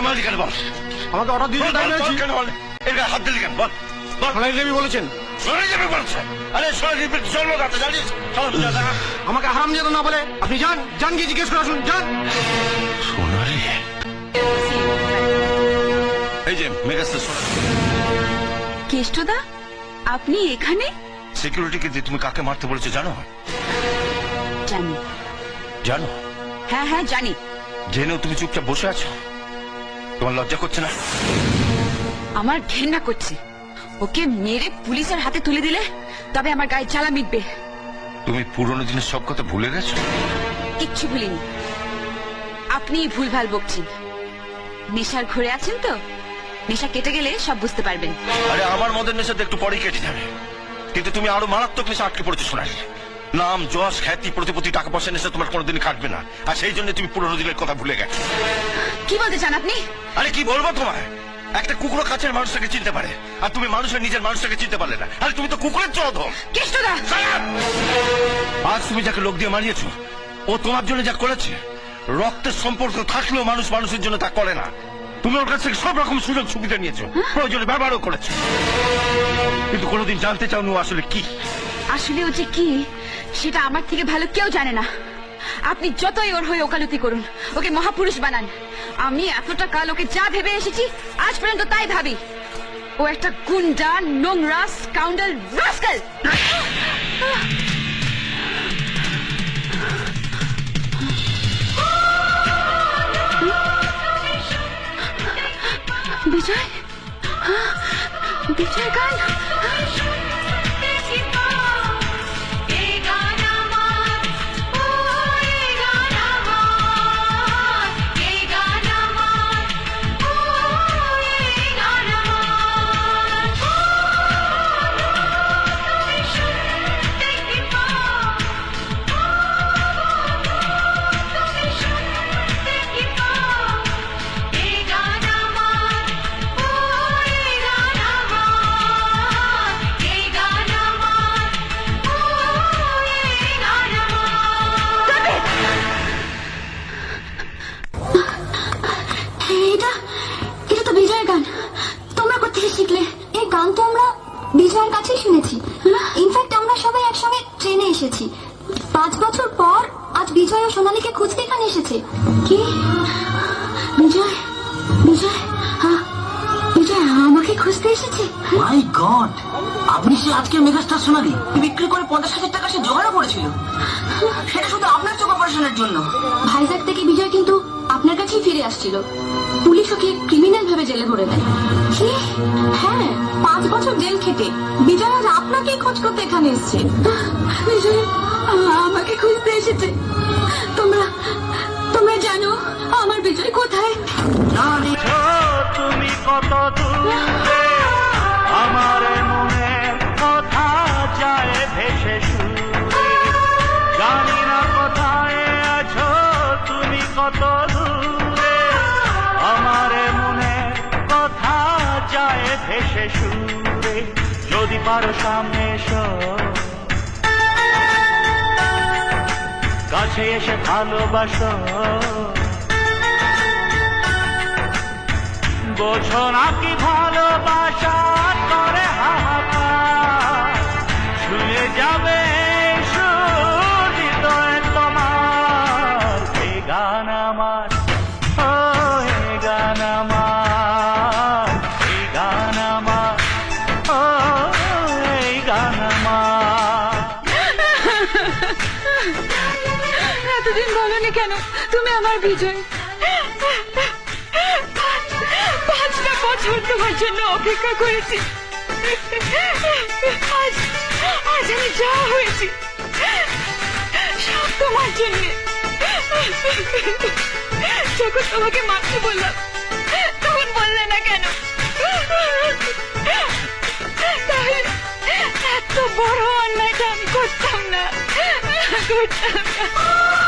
মারলি কেন বল? আমাকে অর্ডার তাই বল, বল, কেন বল? এর গায়ে হাত দিলি কেন? বল যাবি বলেছেন। বলছে। আরে জন্মদাতা জানিস? জন্মদাতা আমাকে হারাম যেত না বলে আপনি যান যান গিয়ে জিজ্ঞেস করে আসুন যান। সোনারে এই যে মেগাস্টার সোনা কেষ্টদা আপনি এখানে? সিকিউরিটিকে দিয়ে তুমি কাকে মারতে বলেছ জানো? জানি। জানো? হ্যাঁ হ্যাঁ জানি। জেনেও তুমি চুপচাপ বসে আছো? তোমার লজ্জা করছে না? আমার ঘেন্না করছে। ওকে মেরে পুলিশের হাতে তুলে দিলে তবে আমার গায়ে জ্বালা মিটবে। তুমি পুরনো দিনের সব কথা ভুলে গেছো? কিচ্ছু ভুলিনি। আপনি ভুলভাল বকছেন। নেশার ঘরে আছেন তো? নেশা কেটে গেলে সব বুঝতে পারবেন। আরে আমার মদের নেশা তো একটু পরেই কেটে যাবে। কিন্তু তুমি আরও মারাত্মক নেশা আটকে পড়েছো সোনালি। নাম যশ খ্যাতি প্রতিপত্তি টাকা পয়সা নেশা তোমার কোনোদিন কাটবে না। আর সেই জন্য তুমি পুরনো দিনের কথা ভুলে গেছো। কি বলতে চান আপনি? আরে কি বলব তোমায়? একটা কুকুরও কাছের মানুষটাকে চিনতে পারে। আর তুমি মানুষের নিজের মানুষটাকে চিনতে পারলে না। আরে তুমি তো কুকুরের চোধম কেষ্টদা! আজ তুমি যাকে লোক দিয়ে মারিয়েছো ও তোমার জন্য যা করেছে রক্তের সম্পর্ক থাকলেও মানুষ মানুষের জন্য তা করে না। তুমি ওর কাছ থেকে সব রকম সুযোগ সুবিধা নিয়েছো। প্রয়োজনে ব্যবহারও করেছ। কিন্তু কোনোদিন জানতে চাও আসলে কি? আসলে ও যে কি, সেটা আমার থেকে ভালো কেউ জানে না। আপনি যতই ওর হয়ে ওকালতি করুন, ওকে মহাপুরুষ বানান। আমি এতটা কাল ওকে যা ভেবে এসেছি, আজ পর্যন্ত তাই ভাবি। ও একটা গুন্ডা, নোংরা স্কাউন্ডাল রাস্কাল বিজয়? বিজয় গান গান তো আমরা বিজয়ের কাছেই শুনেছি। ইনফ্যাক্ট আমরা সবাই একসঙ্গে ট্রেনে এসেছি। পাঁচ বছর পর আজ বিজয় ও সোনালীকে খুঁজতে এখানে এসেছে। কি? বিজয়? বিজয়? হ্যাঁ, বিজয় আমাকে খুঁজতে এসেছে? মাই গড আপনি সে আজকে মেগাস্টার সোনালি। বিক্রি করে পঞ্চাশ হাজার টাকা সে জোগাড় করেছিল। সেটা শুধু আপনার চোখ অপারেশনের জন্য। ভাইজাগ থেকে বিজয় কিন্তু আপনার কাছেই ফিরে আসছিল। পুলিশ ওকে ক্রিমিনাল ভাবে জেলে ভরে দেয়। কি? হ্যাঁ পাঁচ বছর জেল খেটে। বিজয় আজ আপনাকেই খোঁজ করতে এখানে এসছে। বিজয় আমাকে খুঁজতে এসেছে। তোমরা তোমরা জানো আমার বিজয় কোথায়? জানি তুমি কত দূরে। কত দূরে আমার মনের কথা যায় ভেসে সুরে। যদি পারো সামনে কাছে এসে ভালোবাসো। বোঝো না কি ভালোবাসা করে হাহাকার। শুয়ে যাবে এতদিন বলনি কেন? তুমি আমার বিজয়। পাঁচ- পাঁচটা বছর তোমার জন্য অপেক্ষা করেছি। আজ আজ আমি যা হয়েছি, সব তোমার জন্য। যখন তোমাকে মারতে বললাম, তখন বললে না কেন? good.